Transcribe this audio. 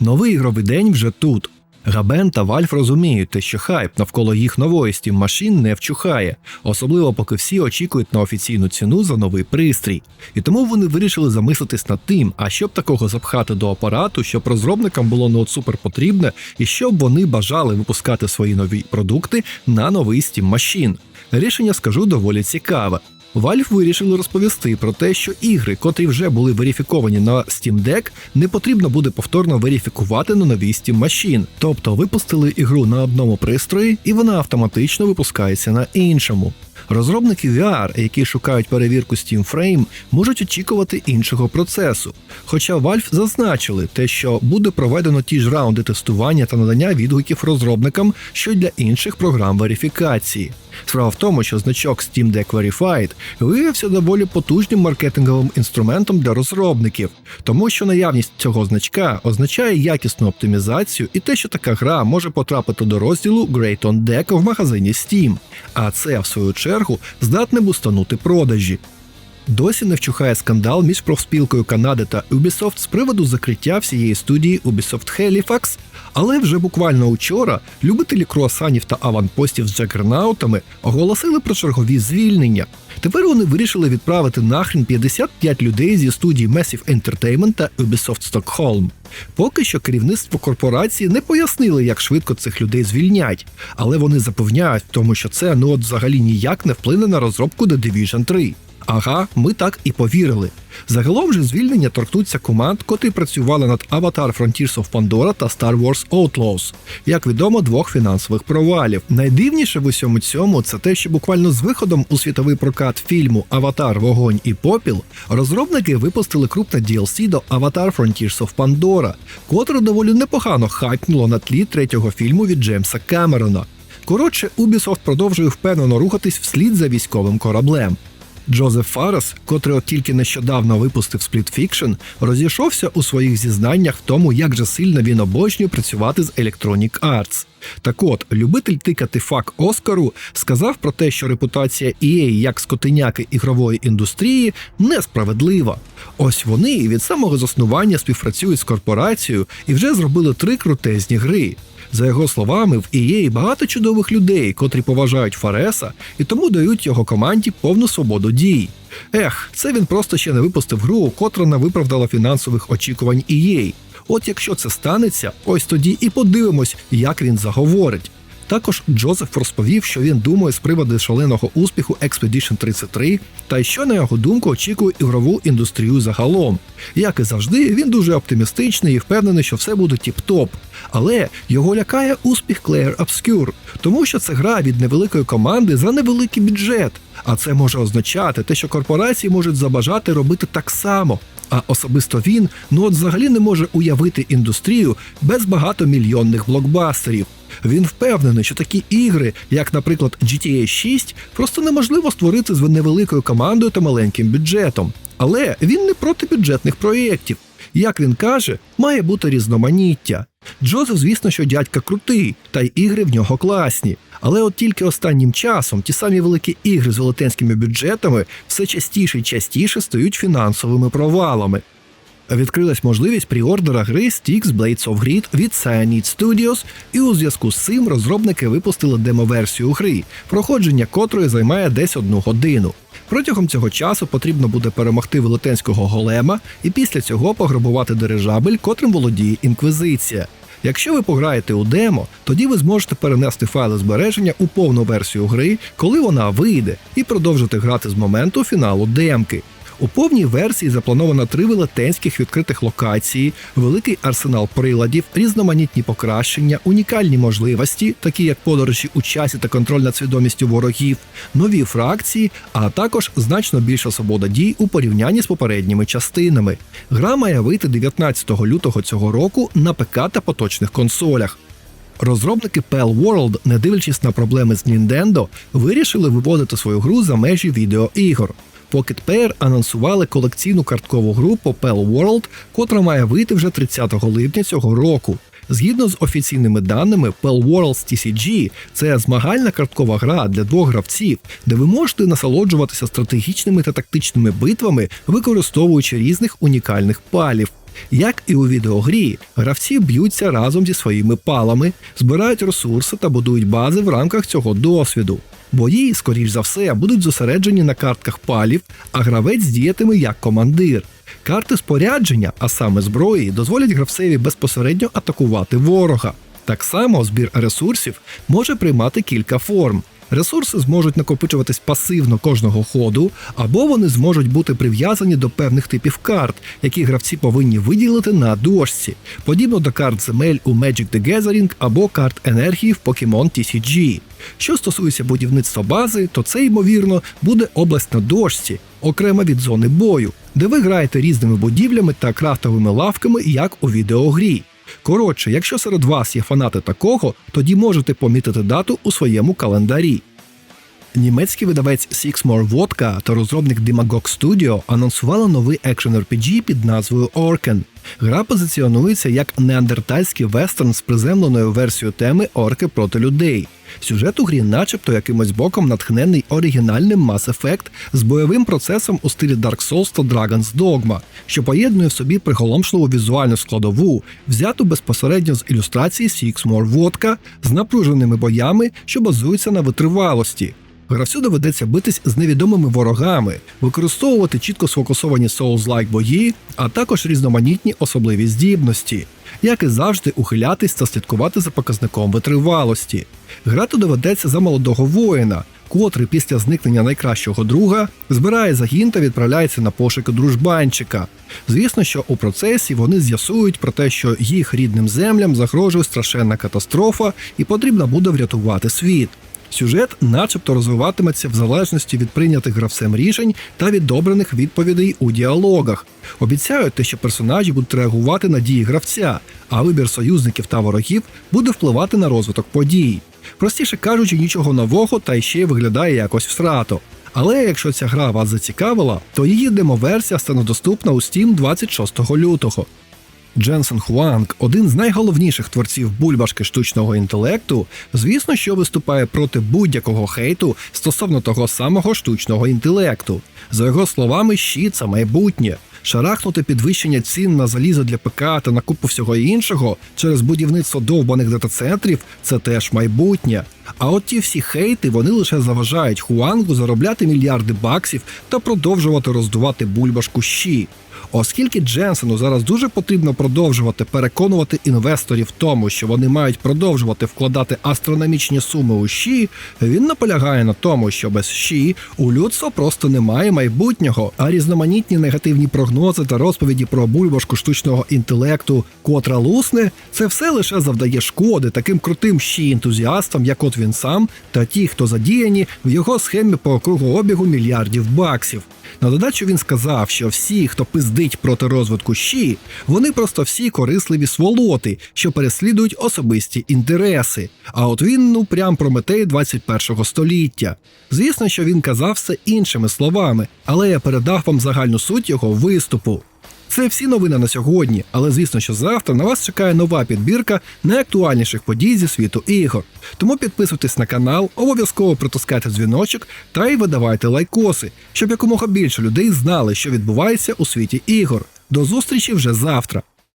Новий ігровий день вже тут. Габен та Valve розуміють, що хайп навколо їх нової Steam машин не вчухає, особливо поки всі очікують на офіційну ціну за новий пристрій. І тому вони вирішили замислитись над тим, а щоб такого запхати до апарату, щоб розробникам було не супер потрібне, і щоб вони бажали випускати свої нові продукти на новий Steam машин. Рішення скажу доволі цікаве. Valve вирішили розповісти про те, що ігри, котрі вже були верифіковані на Steam Deck, не потрібно буде повторно верифікувати на новій Steam Machine. Тобто випустили ігру на одному пристрої, і вона автоматично випускається на іншому. Розробники VR, які шукають перевірку Steam Frame, можуть очікувати іншого процесу. Хоча Valve зазначили те, що буде проведено ті ж раунди тестування та надання відгуків розробникам, що й для інших програм верифікації. Справа в тому, що значок Steam Deck Verified виявився доволі потужним маркетинговим інструментом для розробників, тому що наявність цього значка означає якісну оптимізацію і те, що така гра може потрапити до розділу Great on Deck в магазині Steam, а це, в свою чергу, здатне бустанути продажі. Досі не вчухає скандал між профспілкою Канади та Ubisoft з приводу закриття всієї студії Ubisoft Halifax, але вже буквально учора любителі круасанів та аванпостів з джагернаутами оголосили про чергові звільнення. Тепер вони вирішили відправити нахрен 55 людей зі студії Massive Entertainment та Ubisoft Stockholm. Поки що керівництво корпорації не пояснили, як швидко цих людей звільнять, але вони запевняють, тому що це ну от взагалі ніяк не вплине на розробку The Division 3. Ага, ми так і повірили. Загалом же звільнення торкнуться команд, котрі працювали над Avatar Frontiers of Pandora та Star Wars Outlaws, як відомо, двох фінансових провалів. Найдивніше в усьому цьому це те, що буквально з виходом у світовий прокат фільму Аватар, Вогонь і Попіл розробники випустили крупне DLC до Avatar Frontiers of Pandora, котре доволі непогано хайпнуло на тлі третього фільму від Джеймса Камерона. Коротше, Ubisoft продовжує впевнено рухатись вслід за військовим кораблем. Джозеф Фарес, котрий от тільки нещодавно випустив Split Fiction, розійшовся у своїх зізнаннях в тому, як же сильно він обожнює працювати з Electronic Arts. Так от, любитель тикати фак Оскару сказав про те, що репутація EA як скотиняки ігрової індустрії несправедлива. Ось вони від самого заснування співпрацюють з корпорацією і вже зробили три крутезні гри. За його словами, в ієї багато чудових людей, котрі поважають Фареса і тому дають його команді повну свободу дій. Ех, це він просто ще не випустив гру, котра не виправдала фінансових очікувань EA. От якщо це станеться, ось тоді і подивимось, як він заговорить. Також Джозеф розповів, що він думає з приводу шаленого успіху Expedition 33 та й що, на його думку, очікує ігрову індустрію загалом. Як і завжди, він дуже оптимістичний і впевнений, що все буде тіп-топ. Але його лякає успіх Clair Obscure, тому що це гра від невеликої команди за невеликий бюджет. А це може означати те, що корпорації можуть забажати робити так само. А особисто він ну от взагалі не може уявити індустрію без багатомільйонних блокбастерів. Він впевнений, що такі ігри, як, наприклад, GTA 6, просто неможливо створити з невеликою командою та маленьким бюджетом. Але він не проти бюджетних проєктів. Як він каже, має бути різноманіття. Джозеф, звісно, що дядька крутий, та й ігри в нього класні. Але от тільки останнім часом ті самі великі ігри з велетенськими бюджетами все частіше і частіше стають фінансовими провалами. Відкрилась можливість пріордера гри Styx Blades of Grid від Cyanide Studios, і у зв'язку з цим розробники випустили демо-версію гри, проходження котрої займає десь одну годину. Протягом цього часу потрібно буде перемогти велетенського голема і після цього пограбувати дирижабель, котрим володіє інквізиція. Якщо ви пограєте у демо, тоді ви зможете перенести файли збереження у повну версію гри, коли вона вийде, і продовжити грати з моменту фіналу демки. У повній версії заплановано три велетенських відкритих локації, великий арсенал приладів, різноманітні покращення, унікальні можливості, такі як подорожі у часі та контроль над свідомістю ворогів, нові фракції, а також значно більша свобода дій у порівнянні з попередніми частинами. Гра має вийти 19 лютого цього року на ПК та поточних консолях. Розробники Pell World, не дивлячись на проблеми з Nintendo, вирішили виводити свою гру за межі відеоігор. Pocket Pair анонсували колекційну карткову гру по Pell World, котра має вийти вже 30 липня цього року. Згідно з офіційними даними, Pell Worlds TCG – це змагальна карткова гра для двох гравців, де ви можете насолоджуватися стратегічними та тактичними битвами, використовуючи різних унікальних палів. Як і у відеогрі, гравці б'ються разом зі своїми палами, збирають ресурси та будують бази в рамках цього досвіду. Бої, скоріш за все, будуть зосереджені на картках палів, а гравець діятиме як командир. Карти спорядження, а саме зброї, дозволять гравцеві безпосередньо атакувати ворога. Так само збір ресурсів може приймати кілька форм. Ресурси зможуть накопичуватись пасивно кожного ходу, або вони зможуть бути прив'язані до певних типів карт, які гравці повинні виділити на дошці, подібно до карт земель у Magic the Gathering або карт енергії в Pokemon TCG. Що стосується будівництва бази, то це ймовірно буде область на дошці, окрема від зони бою, де ви граєте різними будівлями та крафтовими лавками, як у відеогрі. Коротше, якщо серед вас є фанати такого, тоді можете помітити дату у своєму календарі. Німецький видавець Six More Vodka та розробник Demagog Studio анонсували новий екшен RPG під назвою Orken. Гра позиціонується як неандертальський вестерн з приземленою версією теми Орки проти людей. Сюжет у грі, начебто, якимось боком натхнений оригінальним Mass Effect з бойовим процесом у стилі Dark Souls та Dragon's Dogma, що поєднує в собі приголомшливу візуальну складову, взяту безпосередньо з ілюстрації Six More Vodka з напруженими боями, що базуються на витривалості. Гравцю доведеться битись з невідомими ворогами, використовувати чітко сфокусовані Souls-like бої, а також різноманітні особливі здібності, як і завжди ухилятись та слідкувати за показником витривалості. Грати доведеться за молодого воїна, котрий після зникнення найкращого друга збирає загін та відправляється на пошуки дружбанчика. Звісно, що у процесі вони з'ясують про те, що їх рідним землям загрожує страшенна катастрофа і потрібно буде врятувати світ. Сюжет, начебто, розвиватиметься в залежності від прийнятих гравцем рішень та відобраних відповідей у діалогах. Обіцяють те, що персонажі будуть реагувати на дії гравця, а вибір союзників та ворогів буде впливати на розвиток подій. Простіше кажучи, нічого нового та ще й виглядає якось всрато. Але якщо ця гра вас зацікавила, то її демоверсія стане доступна у Steam 26 лютого. Дженсен Хуанг, один з найголовніших творців бульбашки штучного інтелекту, звісно, що виступає проти будь-якого хейту стосовно того самого штучного інтелекту. За його словами, щит це майбутнє. Шарахнути підвищення цін на залізо для ПК та на купу всього іншого через будівництво довбаних дата-центрів це теж майбутнє. А от ті всі хейти вони лише заважають Хуангу заробляти мільярди баксів та продовжувати роздувати бульбашку щі. Оскільки Дженсену зараз дуже потрібно продовжувати переконувати інвесторів в тому, що вони мають продовжувати вкладати астрономічні суми у щі, він наполягає на тому, що без щі у людства просто немає майбутнього, а різноманітні негативні прогнози та розповіді про бульбашку штучного інтелекту, котра лусне, це все лише завдає шкоди таким крутим щі ентузіастам, як от він сам, та ті, хто задіяні в його схемі по кругообігу мільярдів баксів. На додачу він сказав, що всі, хто пиздить проти розвитку щі, вони просто всі корисливі сволоти, що переслідують особисті інтереси. А от він ну прям прометей 21 століття. Звісно, що він казав все іншими словами, але я передав вам загальну суть його виступу. Це всі новини на сьогодні, але звісно, що завтра на вас чекає нова підбірка найактуальніших подій зі світу ігор. Тому підписуйтесь на канал, обов'язково притискайте дзвіночок та й видавайте лайкоси, щоб якомога більше людей знали, що відбувається у світі ігор. До зустрічі вже завтра.